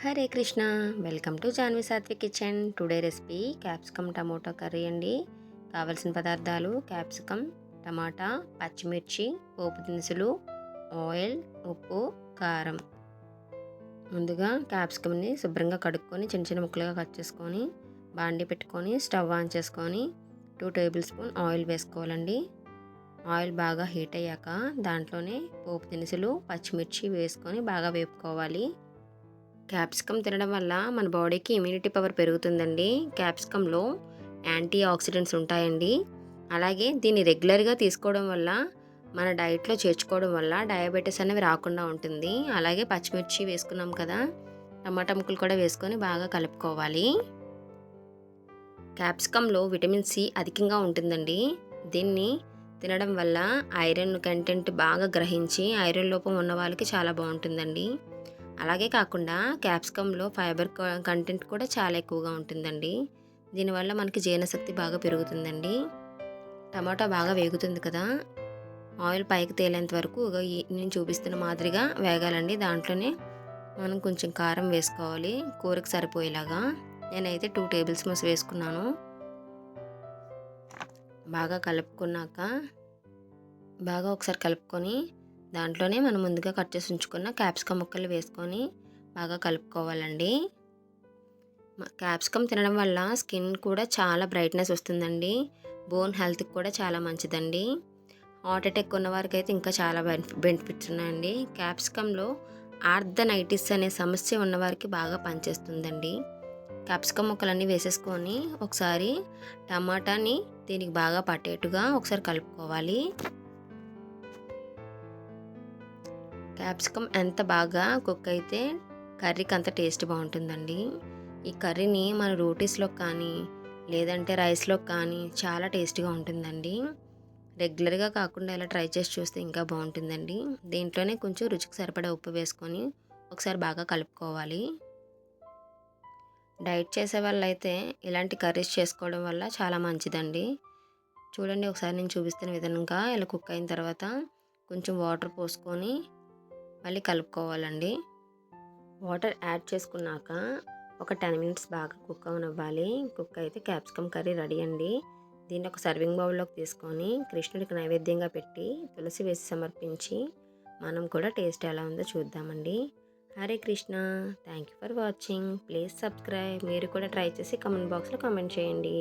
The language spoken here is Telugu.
Hare Krishna. Welcome to Janvi Satvik kitchen. Today recipe capsicum tomato curry అండి. కావలసిన పదార్థాలు క్యాప్సికమ్ టమాటా పచ్చిమిర్చి పోపు దినుసులు ఆయిల్ ఉప్పు కారం. ముందుగా క్యాప్సికమ్ని శుభ్రంగా కడుక్కొని చిన్న చిన్న ముక్కలుగా కట్ చేసుకొని బాండి పెట్టుకొని స్టవ్ ఆన్ చేసుకొని టూ టేబుల్ స్పూన్ ఆయిల్ వేసుకోవాలండి. ఆయిల్ బాగా హీట్ అయ్యాక దాంట్లోనే పోపు దినుసులు పచ్చిమిర్చి వేసుకొని బాగా వేపుకోవాలి. క్యాప్సికమ్ తినడం వల్ల మన బాడీకి ఇమ్యూనిటీ పవర్ పెరుగుతుందండి. క్యాప్సికంలో యాంటీ ఆక్సిడెంట్స్ ఉంటాయండి. అలాగే దీన్ని రెగ్యులర్గా తీసుకోవడం వల్ల మన డైట్లో చేర్చుకోవడం వల్ల డయాబెటీస్ అనేవి రాకుండా ఉంటుంది. అలాగే పచ్చిమిర్చి వేసుకున్నాం కదా టమాటా ముక్కలు కూడా వేసుకొని బాగా కలుపుకోవాలి. క్యాప్సికంలో విటమిన్ సి అధికంగా ఉంటుందండి. దీన్ని తినడం వల్ల ఐరన్ కంటెంట్ బాగా గ్రహించి ఐరన్ లోపం ఉన్న వాళ్ళకి చాలా బాగుంటుందండి. అలాగే కాకుండా క్యాప్సికంలో ఫైబర్ కంటెంట్ కూడా చాలా ఎక్కువగా ఉంటుందండి. దీనివల్ల మనకి జీర్ణశక్తి బాగా పెరుగుతుందండి. టమాటా బాగా వేగుతుంది కదా. ఆయిల్ పైకి తేలేంత వరకు నేను చూపిస్తున్న మాదిరిగా వేగాలండి. దాంట్లోనే మనం కొంచెం కారం వేసుకోవాలి. కూరకు సరిపోయేలాగా. నేనైతే టూ టేబుల్ స్పూన్స్ వేసుకున్నాను. బాగా కలుపుకున్నాక బాగా ఒకసారి కలుపుకొని దాంట్లోనే మనం ముందుగా కట్ చేసి ఉంచుకున్న క్యాప్సికమ్ ముక్కలు వేసుకొని బాగా కలుపుకోవాలండి. క్యాప్సికమ్ తినడం వల్ల స్కిన్ కూడా చాలా బ్రైట్నెస్ వస్తుందండి. బోన్ హెల్త్కి కూడా చాలా మంచిదండి. హార్ట్ అటాక్ ఉన్న వారికి అయితే ఇంకా చాలా బెనిఫిట్స్ ఉన్నాయండి. క్యాప్సికంలో ఆర్థనైటిస్ అనే సమస్య ఉన్నవారికి బాగా పనిచేస్తుందండి. క్యాప్సికమ్ ముక్కలన్నీ వేసేసుకొని ఒకసారి టమాటాని దీనికి బాగా పట్టేట్టుగా ఒకసారి కలుపుకోవాలి. క్యాప్సికమ్ ఎంత బాగా కుక్ అయితే కర్రీకి అంత టేస్ట్ బాగుంటుందండి. ఈ కర్రీని మన రోటీస్లో కానీ లేదంటే రైస్లో కానీ చాలా టేస్టీగా ఉంటుందండి. రెగ్యులర్గా కాకుండా ఇలా ట్రై చేసి చూస్తే ఇంకా బాగుంటుందండి. దీంట్లోనే కొంచెం రుచికి సరిపడా ఉప్పు వేసుకొని ఒకసారి బాగా కలుపుకోవాలి. డైట్ చేసే వాళ్ళైతే ఇలాంటి కర్రీస్ చేసుకోవడం వల్ల చాలా మంచిదండి. చూడండి ఒకసారి నేను చూపిస్తున్న విధంగా ఇలా కుక్ అయిన తర్వాత కొంచెం వాటర్ పోసుకొని మళ్ళీ కలుపుకోవాలండి. వాటర్ యాడ్ చేసుకున్నాక ఒక టెన్ మినిట్స్ బాగా కుక్ అవనివ్వాలి. కుక్ అయితే క్యాప్సికమ్ కర్రీ రెడీ అండి. దీన్ని ఒక సర్వింగ్ బౌల్లోకి తీసుకొని కృష్ణుడికి నైవేద్యంగా పెట్టి తులసి వేసి సమర్పించి మనం కూడా టేస్ట్ ఎలా ఉందో చూద్దామండి. Hare Krishna. Thank you for watching please subscribe మీరు కూడా ట్రై చేసి కమెంట్ బాక్స్లో కమెంట్ చేయండి.